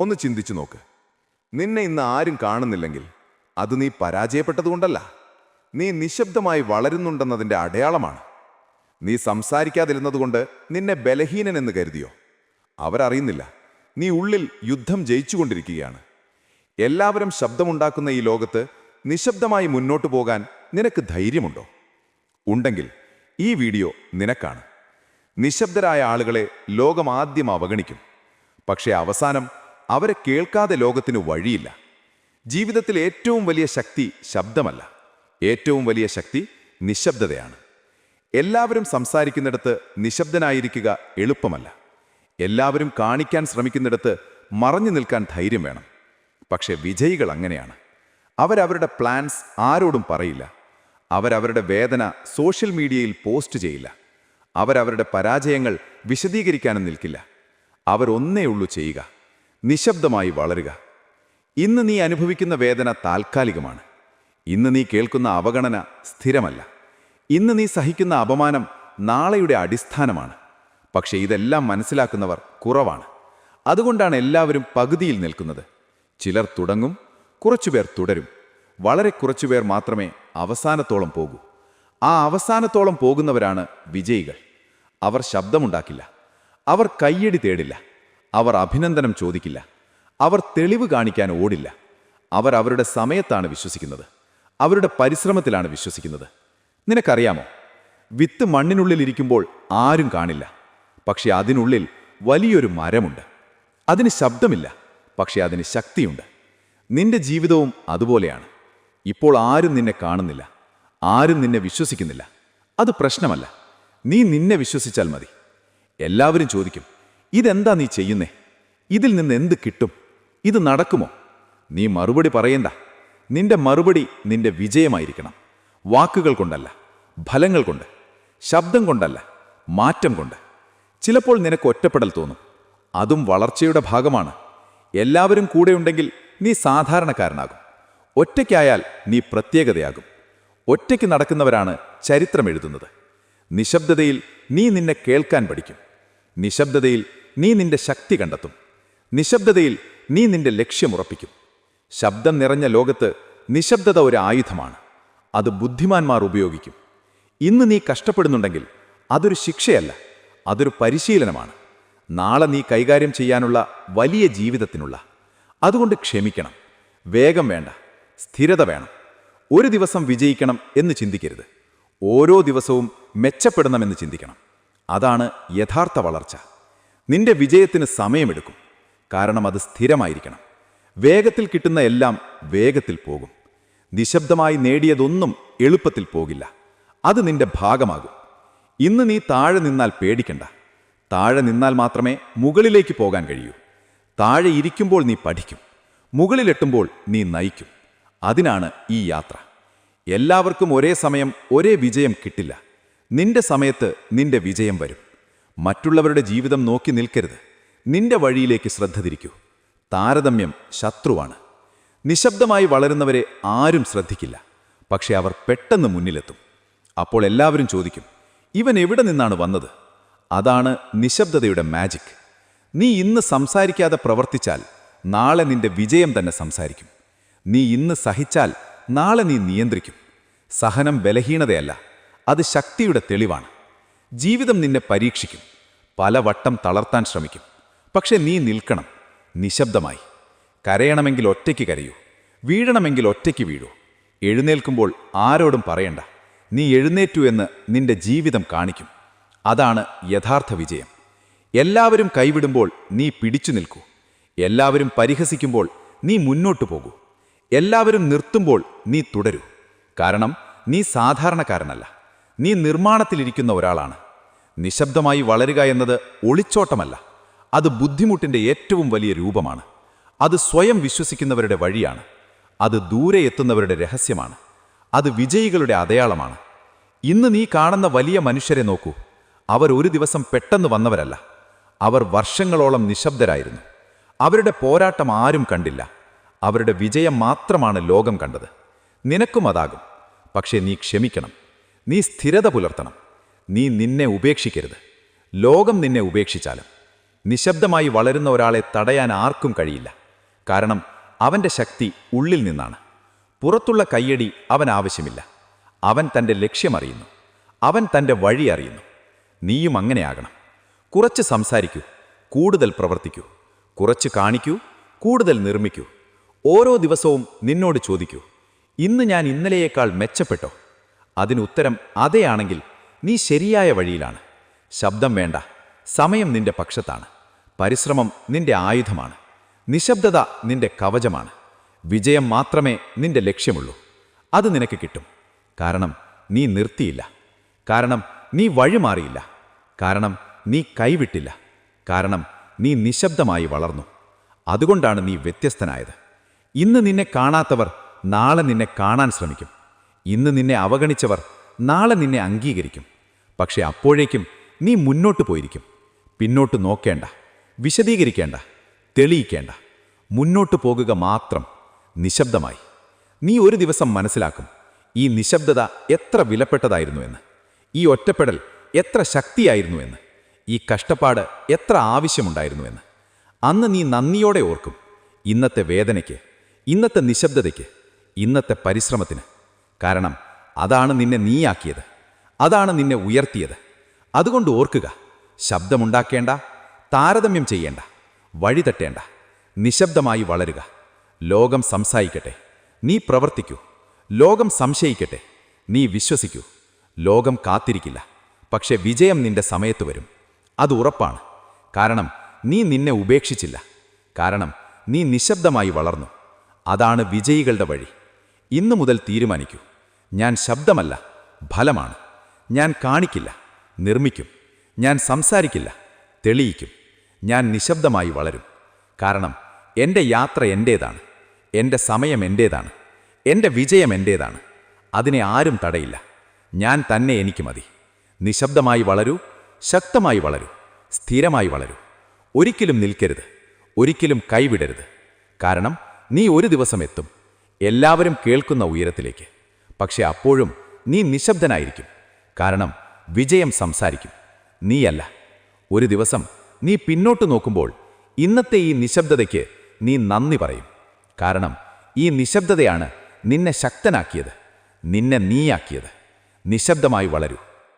ഒന്ന് ചിന്തിച്ചു നോക്ക്. നിന്നെ ഇന്ന് ആരും കാണുന്നില്ലെങ്കിൽ അത് നീ പരാജയപ്പെട്ടതുകൊണ്ടല്ല. നീ നിശബ്ദമായി വളരുന്നുണ്ടെന്നതിന്റെ അടയാളമാണ്. നീ സംസാരിക്കാതിരുന്നതുകൊണ്ട് നിന്നെ ബലഹീനൻ എന്ന് കരുതിയോ? അവരറിയുന്നില്ല. നീ ഉള്ളിൽ യുദ്ധം ജയിച്ചുകൊണ്ടിരിക്കുകയാണ്. എല്ലാവരും ശബ്ദമുണ്ടാക്കുന്ന ഈ ലോകത്ത് നിശബ്ദമായി മുന്നോട്ടു പോകാൻ നിനക്ക് ധൈര്യമുണ്ടോ? ഉണ്ടെങ്കിൽ ഈ വീഡിയോ നിനക്കാണ്. നിശബ്ദരായ ആളുകളെ ലോകം ആദ്യം അവഗണിക്കും. പക്ഷേ അവസാനം അവരെ കേൾക്കാതെ ലോകത്തിന് വഴിയില്ല. ജീവിതത്തിൽ ഏറ്റവും വലിയ ശക്തി ശബ്ദമല്ല. ഏറ്റവും വലിയ ശക്തി നിശബ്ദതയാണ്. എല്ലാവരും സംസാരിക്കുന്നിടത്ത് നിശബ്ദനായിരിക്കുക എളുപ്പമല്ല. എല്ലാവരും കാണിക്കാൻ ശ്രമിക്കുന്നിടത്ത് മറഞ്ഞു നിൽക്കാൻ ധൈര്യം വേണം. പക്ഷേ വിജയികൾ അങ്ങനെയാണ്. അവരവരുടെ പ്ലാൻസ് ആരോടും പറയില്ല. അവരവരുടെ വേദന സോഷ്യൽ മീഡിയയിൽ പോസ്റ്റ് ചെയ്യില്ല. അവരവരുടെ പരാജയങ്ങൾ വിശദീകരിക്കാനും നിൽക്കില്ല. അവരൊന്നേ ഉള്ളൂ ചെയ്യുക. നിശബ്ദമായി വളരുക. ഇന്ന് നീ അനുഭവിക്കുന്ന വേദന താൽക്കാലികമാണ്. ഇന്ന് നീ കേൾക്കുന്ന അവഗണന സ്ഥിരമല്ല. ഇന്ന് നീ സഹിക്കുന്ന അപമാനം നാളെയുടെ അടിസ്ഥാനമാണ്. പക്ഷേ ഇതെല്ലാം മനസ്സിലാക്കുന്നവർ കുറവാണ്. അതുകൊണ്ടാണ് എല്ലാവരും പകുതിയിൽ നിൽക്കുന്നത്. ചിലർ തുടങ്ങും കുറച്ചുപേർ തുടരും. വളരെ കുറച്ചുപേർ മാത്രമേ അവസാനത്തോളം പോകൂ. ആ അവസാനത്തോളം പോകുന്നവരാണ് വിജയികൾ. അവർ ശബ്ദമുണ്ടാക്കില്ല. അവർ കയ്യടി തേടില്ല. അവർ അഭിനന്ദനം ചോദിക്കില്ല. അവർ തെളിവ് കാണിക്കാൻ ഓടില്ല. അവർ അവരുടെ സമയത്താണ് വിശ്വസിക്കുന്നത്. അവരുടെ പരിശ്രമത്തിലാണ് വിശ്വസിക്കുന്നത്. നിനക്കറിയാമോ? വിത്ത് മണ്ണിനുള്ളിൽ ഇരിക്കുമ്പോൾ ആരും കാണില്ല. പക്ഷെ അതിനുള്ളിൽ വലിയൊരു മരമുണ്ട്. അതിന് ശബ്ദമില്ല പക്ഷെ അതിന് ശക്തിയുണ്ട്. നിന്റെ ജീവിതവും അതുപോലെയാണ്. ഇപ്പോൾ ആരും നിന്നെ കാണുന്നില്ല. ആരും നിന്നെ വിശ്വസിക്കുന്നില്ല. അത് പ്രശ്നമല്ല. നീ നിന്നെ വിശ്വസിച്ചാൽ മതി. എല്ലാവരും ചോദിക്കും ഇതെന്താ നീ ചെയ്യുന്നേ? ഇതിൽ നിന്ന് എന്ത് കിട്ടും? ഇത് നടക്കുമോ? നീ മറുപടി പറയണ്ട. നിന്റെ മറുപടി നിന്റെ വിജയമായിരിക്കണം. വാക്കുകൾ കൊണ്ടല്ല ഫലങ്ങൾ കൊണ്ട് ശബ്ദം കൊണ്ടല്ല മാറ്റം കൊണ്ട്. ചിലപ്പോൾ നിനക്ക് ഒറ്റപ്പെടൽ തോന്നും. അതും വളർച്ചയുടെ ഭാഗമാണ്. എല്ലാവരും കൂടെയുണ്ടെങ്കിൽ നീ സാധാരണക്കാരനാകും. ഒറ്റയ്ക്കായാൽ നീ പ്രത്യേകതയാകും. ഒറ്റയ്ക്ക് നടക്കുന്നവരാണ് ചരിത്രം എഴുതുന്നത്. നിശബ്ദതയിൽ നീ നിന്നെ കേൾക്കാൻ പഠിക്കും. നിശബ്ദതയിൽ നീ നിന്റെ ശക്തി കണ്ടെത്തും. നിശബ്ദതയിൽ നീ നിന്റെ ലക്ഷ്യമുറപ്പിക്കും ശബ്ദം നിറഞ്ഞ ലോകത്ത് നിശബ്ദത ഒരു ആയുധമാണ്. അത് ബുദ്ധിമാന്മാർ ഉപയോഗിക്കും. ഇന്ന് നീ കഷ്ടപ്പെടുന്നുണ്ടെങ്കിൽ അതൊരു ശിക്ഷയല്ല അതൊരു പരിശീലനമാണ്. നാളെ നീ കൈകാര്യം ചെയ്യാനുള്ള വലിയ ജീവിതത്തിനുള്ള. അതുകൊണ്ട് ക്ഷമിക്കണം. വേഗം വേണ്ട. സ്ഥിരത വേണം. ഒരു ദിവസം വിജയിക്കണം എന്ന് ചിന്തിക്കരുത്. ഓരോ ദിവസവും മെച്ചപ്പെടണമെന്ന് ചിന്തിക്കണം. അതാണ് യഥാർത്ഥ വളർച്ച. നിന്റെ വിജയത്തിന് സമയമെടുക്കും. കാരണം അത് സ്ഥിരമായിരിക്കണം. വേഗത്തിൽ കിട്ടുന്ന എല്ലാം വേഗത്തിൽ പോകും. നിശബ്ദമായി നേടിയതൊന്നും എളുപ്പത്തിൽ പോകില്ല. അത് നിന്റെ ഭാഗമാകും. ഇന്ന് നീ താഴെ നിന്നാൽ പേടിക്കണ്ട. താഴെ നിന്നാൽ മാത്രമേ മുകളിലേക്ക് പോകാൻ കഴിയൂ. താഴെ ഇരിക്കുമ്പോൾ നീ പഠിക്കും. മുകളിലെത്തുമ്പോൾ നീ നയിക്കും. അതിനാണ് ഈ യാത്ര. എല്ലാവർക്കും ഒരേ സമയം ഒരേ വിജയം കിട്ടില്ല. നിന്റെ സമയത്ത് നിന്റെ വിജയം വരും. മറ്റുള്ളവരുടെ ജീവിതം നോക്കി നിൽക്കരുത്. നിന്റെ വഴിയിലേക്ക് ശ്രദ്ധ തിരിക്കൂ. താരതമ്യം ശത്രുവാണ്. നിശബ്ദമായി വളരുന്നവരെ ആരും ശ്രദ്ധിക്കില്ല. പക്ഷേ അവർ പെട്ടെന്ന് മുന്നിലെത്തും. അപ്പോൾ എല്ലാവരും ചോദിക്കും ഇവൻ എവിടെ നിന്നാണ് വന്നത്? അതാണ് നിശബ്ദതയുടെ മാജിക് നീ ഇന്ന് സംസാരിക്കാതെ പ്രവർത്തിച്ചാൽ നാളെ നിന്റെ വിജയം തന്നെ സംസാരിക്കും. നീ ഇന്ന് സഹിച്ചാൽ നാളെ നീ നിയന്ത്രിക്കും. സഹനം ബലഹീനതയല്ല. അത് ശക്തിയുടെ തെളിവാണ്. ജീവിതം നിന്നെ പരീക്ഷിക്കും. പലവട്ടം തളർത്താൻ ശ്രമിക്കും. പക്ഷെ നീ നിൽക്കണം. നിശബ്ദമായി. കരയണമെങ്കിൽ ഒറ്റയ്ക്ക് കരയൂ. വീഴണമെങ്കിൽ ഒറ്റയ്ക്ക് വീഴൂ. എഴുന്നേൽക്കുമ്പോൾ ആരോടും പറയണ്ട. നീ എഴുന്നേറ്റു എന്ന് നിന്റെ ജീവിതം കാണിക്കും. അതാണ് യഥാർത്ഥ വിജയം. എല്ലാവരും കൈവിടുമ്പോൾ നീ പിടിച്ചു നിൽക്കൂ. എല്ലാവരും പരിഹസിക്കുമ്പോൾ നീ മുന്നോട്ടു പോകൂ. എല്ലാവരും നിർത്തുമ്പോൾ നീ തുടരൂ. കാരണം നീ സാധാരണക്കാരനല്ല. നീ നിർമ്മാണത്തിലിരിക്കുന്ന ഒരാളാണ്. നിശബ്ദമായി വളരുക എന്നത് ഒളിച്ചോട്ടമല്ല. അത് ബുദ്ധിമുട്ടിന്റെ ഏറ്റവും വലിയ രൂപമാണ്. അത് സ്വയം വിശ്വസിക്കുന്നവരുടെ വഴിയാണ്. അത് ദൂരെ എത്തുന്നവരുടെ രഹസ്യമാണ്. അത് വിജയികളുടെ അടയാളമാണ്. ഇന്ന് നീ കാണുന്ന വലിയ മനുഷ്യരെ നോക്കൂ. അവർ ഒരു ദിവസം പെട്ടെന്ന് വന്നവരല്ല. അവർ വർഷങ്ങളോളം നിശബ്ദരായിരുന്നു. അവരുടെ പോരാട്ടം ആരും കണ്ടില്ല. അവരുടെ വിജയം മാത്രമാണ് ലോകം കണ്ടത്. നിനക്കും അതാകും. പക്ഷേ നീ ക്ഷമിക്കണം. നീ സ്ഥിരത പുലർത്തണം. നീ നിന്നെ ഉപേക്ഷിക്കരുത്. ലോകം നിന്നെ ഉപേക്ഷിച്ചാലും. നിശബ്ദമായി വളരുന്ന ഒരാളെ തടയാൻ ആർക്കും കഴിയില്ല. കാരണം അവന്റെ ശക്തി ഉള്ളിൽ നിന്നാണ്. പുറത്തുള്ള കയ്യടി അവൻ ആവശ്യമില്ല. അവൻ തന്റെ ലക്ഷ്യമറിയുന്നു അവൻ തന്റെ വഴി അറിയുന്നു. നീയും അങ്ങനെയാകണം കുറച്ച് സംസാരിക്കൂ. കൂടുതൽ പ്രവർത്തിക്കൂ. കുറച്ച് കാണിക്കൂ. കൂടുതൽ നിർമ്മിക്കൂ. ഓരോ ദിവസവും നിന്നോട് ചോദിക്കൂ. ഇന്ന് ഞാൻ ഇന്നലെയേക്കാൾ മെച്ചപ്പെട്ടോ? അതിനുത്തരം അതെയാണെങ്കിൽ നീ ശരിയായ വഴിയിലാണ്. ശബ്ദം വേണ്ട. സമയം നിന്റെ പക്ഷത്താണ്. പരിശ്രമം നിന്റെ ആയുധമാണ്. നിശബ്ദത നിന്റെ കവചമാണ്. വിജയം മാത്രമേ നിന്റെ ലക്ഷ്യമുള്ളൂ. അത് നിനക്ക് കിട്ടും. കാരണം നീ നിർത്തിയില്ല. കാരണം നീ വഴിമാറിയില്ല. കാരണം നീ കൈവിട്ടില്ല. കാരണം നീ നിശബ്ദമായി വളർന്നു. അതുകൊണ്ടാണ് നീ വ്യത്യസ്തനായത്. ഇന്ന് നിന്നെ കാണാത്തവർ നാളെ നിന്നെ കാണാൻ ശ്രമിക്കും. ഇന്ന് നിന്നെ അവഗണിച്ചവർ നാളെ നിന്നെ അംഗീകരിക്കും. പക്ഷെ അപ്പോഴേക്കും നീ മുന്നോട്ട് പോയിരിക്കും. പിന്നോട്ട് നോക്കേണ്ട വിശദീകരിക്കേണ്ട തെളിയിക്കേണ്ട. മുന്നോട്ട് പോകുക മാത്രം നിശബ്ദമായി. നീ ഒരു ദിവസം മനസ്സിലാക്കും ഈ നിശബ്ദത എത്ര വിലപ്പെട്ടതായിരുന്നു എന്ന്. ഈ ഒറ്റപ്പെടൽ എത്ര ശക്തിയായിരുന്നു എന്ന്. ഈ കഷ്ടപ്പാട് എത്ര ആവശ്യമുണ്ടായിരുന്നു എന്ന്. അന്ന് നീ നന്ദിയോടെ ഓർക്കും ഇന്നത്തെ വേദനയ്ക്ക് ഇന്നത്തെ നിശബ്ദതയ്ക്ക് ഇന്നത്തെ പരിശ്രമത്തിന്. കാരണം അതാണ് നിന്നെ നീയാക്കിയത് അതാണ് നിന്നെ ഉയർത്തിയത്. അതുകൊണ്ട് ഓർക്കുക ശബ്ദമുണ്ടാക്കേണ്ട താരതമ്യം ചെയ്യേണ്ട വഴി തട്ടേണ്ട നിശബ്ദമായി വളരുക. ലോകം സംസാരിക്കട്ടെ നീ പ്രവർത്തിക്കൂ. ലോകം സംശയിക്കട്ടെ നീ വിശ്വസിക്കൂ. ലോകം കാത്തിരിക്കില്ല പക്ഷെ വിജയം നിന്റെ സമയത്ത് വരും. അത് ഉറപ്പാണ്. കാരണം നീ നിന്നെ ഉപേക്ഷിച്ചില്ല. കാരണം നീ നിശബ്ദമായി വളർന്നു. അതാണ് വിജയികളുടെ വഴി. ഇന്നു മുതൽ തീരുമാനിക്കൂ. ഞാൻ ശബ്ദമല്ല ഫലമാണ്. ഞാൻ കാണിക്കില്ല നിർമ്മിക്കും. ഞാൻ സംസാരിക്കില്ല തെളിയിക്കും. ഞാൻ നിശബ്ദമായി വളരും. കാരണം എന്റെ യാത്ര എന്റേതാണ് എന്റെ സമയം എന്റേതാണ് എന്റെ വിജയം എന്റേതാണ് അതിനെ ആരും തടയില്ല. ഞാൻ തന്നെ എനിക്ക് മതി. നിശബ്ദമായി വളരൂ ശക്തമായി വളരൂ സ്ഥിരമായി വളരൂ. ഒരിക്കലും നിൽക്കരുത്. ഒരിക്കലും കൈവിടരുത്. കാരണം നീ ഒരു ദിവസം എത്തും. എല്ലാവരും കേൾക്കുന്ന ഉയരത്തിലേക്ക്. പക്ഷെ അപ്പോഴും നീ നിശബ്ദനായിരിക്കും. കാരണം വിജയം സംസാരിക്കും. നീയല്ല. ഒരു ദിവസം നീ പിന്നോട്ട് നോക്കുമ്പോൾ ഇന്നത്തെ ഈ നിശബ്ദതയ്ക്ക് നീ നന്ദി പറയും. കാരണം ഈ നിശബ്ദതയാണ് നിന്നെ ശക്തനാക്കിയത്. നിന്നെ നീയാക്കിയത്. നിശബ്ദമായി വളരൂ.